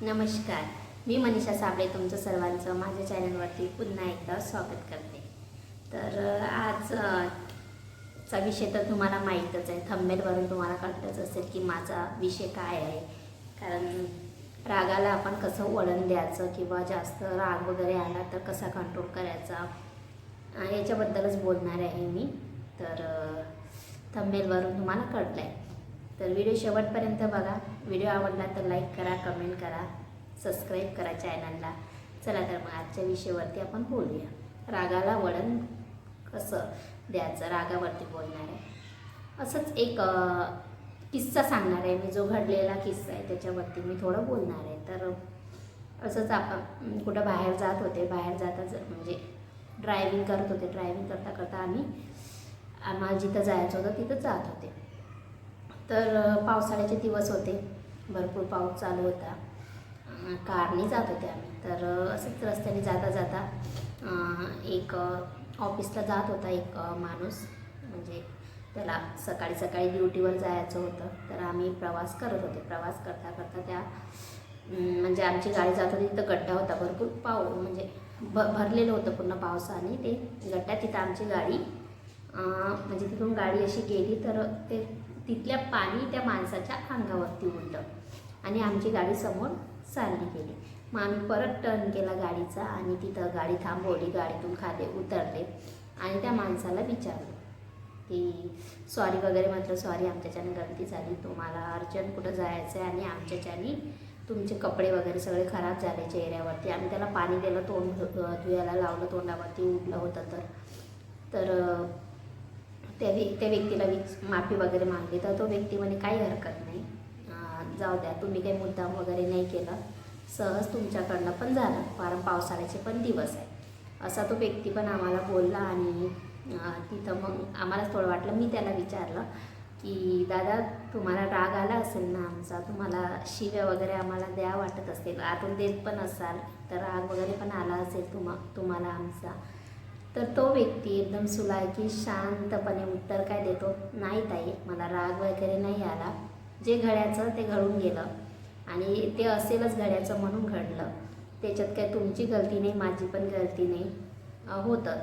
नमस्कार मी मनीषा साबळे तुमचं सर्वांचं माझ्या चॅनलवरती पुन्हा एकदा स्वागत करते. तर आज चा विषय तर तुम्हाला माहीतच आहे थंबेलवरून तुम्हाला कळतच असेल की माझा विषय काय आहे. कारण रागाला आपण कसं वळण द्यायचं किंवा जास्त राग वगैरे आला तर कसा कंट्रोल करायचा याच्याबद्दलच बोलणार आहे मी. तर थंबेलवरून तुम्हाला कळलं आहे तर व्हिडिओ शेवटपर्यंत बघा. व्हिडिओ आवडला तर लाईक करा कमेंट करा सबस्क्राईब करा चॅनलला चला तर मग आजच्या विषयावरती आपण बोलूया. रागाला वळण कसं द्यायचं? रागावरती बोलणार. आहे असंच एक किस्सा सांगणार आहे. मी जो घडलेला किस्सा आहे त्याच्यावरती मी थोडं बोलणार आहे. तर असंच आपण कुठं बाहेर जात होते. बाहेर जाताच म्हणजे ड्रायव्हिंग करत होते. ड्रायव्हिंग करता करता आम्ही आम्हाला जिथं जायचं होतं तिथं जात होते. तर पावसाळ्याचे दिवस होते. भरपूर पाऊस चालू होता. कारने जात होते आम्ही. तर असंच रस्त्याने जाता जाता एक ऑफिसला जात होता एक माणूस. म्हणजे त्याला सकाळी सकाळी ड्युटीवर जायचं होतं. तर आम्ही प्रवास करत होते. प्रवास करता करता त्या म्हणजे आमची गाडी जात होती. तिथं गड्डा होता भरपूर. पाऊ म्हणजे भ भरलेलं होतं पूर्ण पावसाने. ते गड्ड्यात तिथं आमची गाडी म्हणजे तिथून गाडी अशी गेली तर ते तिथल्या पाणी त्या माणसाच्या अंगावरती उडलं. आणि आमची गाडी समोर चालली गेली. मग आम्ही परत टर्न केला गाडीचा आणि तिथं गाडी थांबवली गाडीतून खाली उतरले आणि त्या माणसाला विचारलं की सॉरी वगैरे म्हटलं सॉरी आमच्याच्याने गलती झाली. तुम्हाला अर्जंट कुठं जायचं आहे आणि आमच्याच्याने तुमचे कपडे वगैरे सगळे खराब झाले चेहऱ्यावरती. आम्ही त्याला पाणी दिलं तोंड धुयाला लावलं तोंडावरती उठलं होतं तर. तर त्या व्य त्या व्यक्तीला विच माफी वगैरे मागली तर तो व्यक्ती म्हणे काही हरकत नाही. जाऊ द्या. तुम्ही काही मुद्दाम वगैरे नाही केलं. सहज तुमच्याकडनं पण झालं. कारण पावसाळ्याचे पण दिवस आहे असा तो व्यक्ती पण आम्हाला बोलला आणि तिथं मग आम्हालाच थोडं वाटलं. मी त्याला विचारलं की दादा तुम्हाला राग आला असेल ना आमचा? तुम्हाला शिव्या वगैरे आम्हाला द्या वाटत असेल आतून देत पण असाल. तर राग वगैरे पण आला असेल तुम्हा तुम्हाला आमचा. तर तो व्यक्ती एकदम सुलायकी शांतपणे उत्तर काय देतो? नाही ताई मला राग वगैरे नाही आला. जे घड्याचं ते घडून गेलं. आणि ते असेलच घड्याचं म्हणून घडलं. त्याच्यात काय तुमची गलती नाही माझी पण गलती नाही. होतं.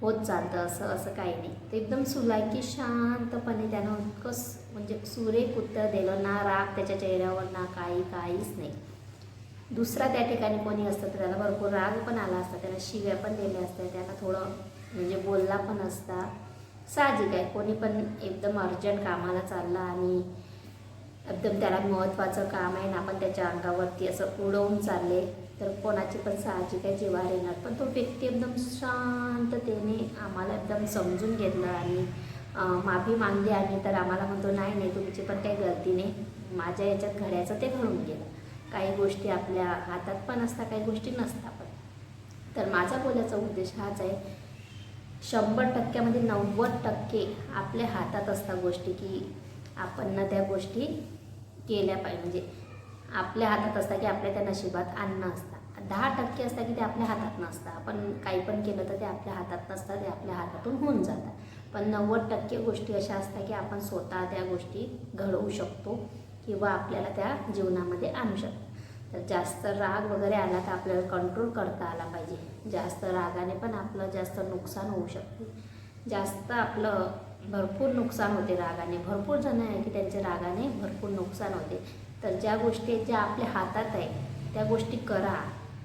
होत चालतं असं असं काही नाही. ते एकदम सुलायकी शांतपणे त्यानं इतकं म्हणजे सुरेख उत्तर दिलं ना राग त्याच्या चेहऱ्यावर ना काही काहीच नाही. दुसरा त्या ठिकाणी कोणी असतं तर त्याला भरपूर राग पण आला असता त्याला शिव्या पण दिल्या असतात त्याला थोडं म्हणजे बोलला पण असता. साहजिक आहे कोणी पण एकदम अर्जंट कामाला चालला आणि एकदम त्याला महत्त्वाचं काम आहे ना आपण त्याच्या अंगावरती असं उडवून चालले तर कोणाची पण साहजिक आहे जिवार येणार. पण तो व्यक्ती एकदम शांततेने आम्हाला एकदम समजून घेतलं आणि माफी मागली आणि तर आम्हाला म्हणतो नाही नाही तुमची पण काही गलती नाही. माझ्या याच्यात घड्याचं ते घडून गेलं. काही गोष्टी आपल्या हातात पण असतात काही गोष्टी नसतात पण. तर माझा बोलायचा उद्देश हाच आहे शंभर टक्क्यामध्ये नव्वद टक्के आपल्या हातात असतात गोष्टी की आपण ना त्या गोष्टी केल्या पाहिजे. म्हणजे आपल्या हातात असतात की आपल्या त्या नशिबात आणणं असतं दहा टक्के असतात की ते आपल्या हातात नसतं आपण काही पण केलं तर ते आपल्या हातात नसतं ते आपल्या हातातून होऊन जातात. पण नव्वद टक्के गोष्टी अशा असतात की आपण स्वतः त्या गोष्टी घडवू शकतो किंवा आपल्याला त्या जीवनामध्ये आणू शकतो. तर जास्त राग वगैरे आला तर आपल्याला कंट्रोल करता आला पाहिजे. जास्त रागाने पण आपलं जास्त नुकसान होऊ शकते. जास्त आपलं भरपूर नुकसान होते रागाने. भरपूर जण आहे की त्यांच्या रागाने भरपूर नुकसान होते. तर ज्या गोष्टी ज्या आपल्या हातात आहे त्या गोष्टी करा.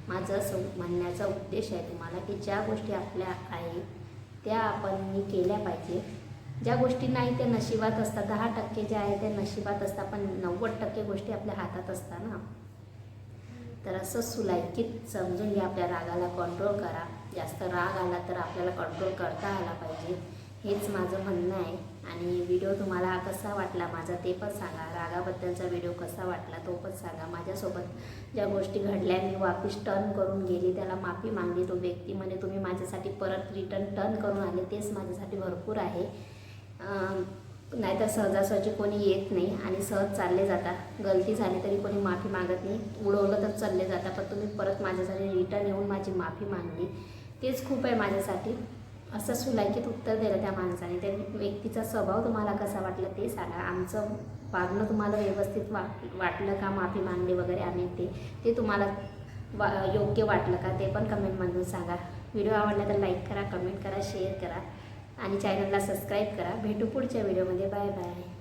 माझं असं म्हणण्याचा उद्देश आहे तुम्हाला की ज्या गोष्टी आपल्या आहे त्या आपण केल्या पाहिजे. ज्या गोष्टी नाही त्या नशिबात असतात. दहा टक्के ज्या आहे त्या नशिबात असतात. पण नव्वद टक्के गोष्टी आपल्या हातात असतात ना. तर असं सुलायकीत समजून घ्या आपल्या रागाला कंट्रोल करा. जास्त राग आला तर आपल्याला कंट्रोल करता आला पाहिजे. हेच माझं म्हणणं आहे. आणि व्हिडिओ तुम्हाला कसा वाटला माझा ते पण सांगा. रागाबद्दलचा व्हिडिओ कसा वाटला तो पण सांगा. माझ्यासोबत ज्या गोष्टी घडल्या मी वापिस टर्न करून गेली त्याला माफी मागली. तो व्यक्ती म्हणे तुम्ही माझ्यासाठी परत रिटर्न टर्न करून आले तेच माझ्यासाठी भरपूर आहे. नाहीतर सहजासहजी कोणी येत नाही आणि सहज चालले जातात. गलती झाली तरी कोणी माफी मागत नाही. उडवलं तर चालले जातात. पण तुम्ही परत माझ्यासाठी रिटर्न येऊन माझी माफी मागली तेच खूप आहे माझ्यासाठी. असं सुलायकीत उत्तर दिलं त्या माणसाने. त्या व्यक्तीचा स्वभाव तुम्हाला कसा वाटला ते सांगा. आमचं वागणं तुम्हाला व्यवस्थित वाट वाटलं का? माफी मागणे वगैरे आम्ही ते ते तुम्हाला वा योग्य वाटलं का? ते पण कमेंटमधून सांगा. व्हिडिओ आवडला तर लाईक करा कमेंट करा शेअर करा. आणि चॅनलला सबस्क्राईब करा. भेटू पुढच्या व्हिडिओमध्ये. Bye bye.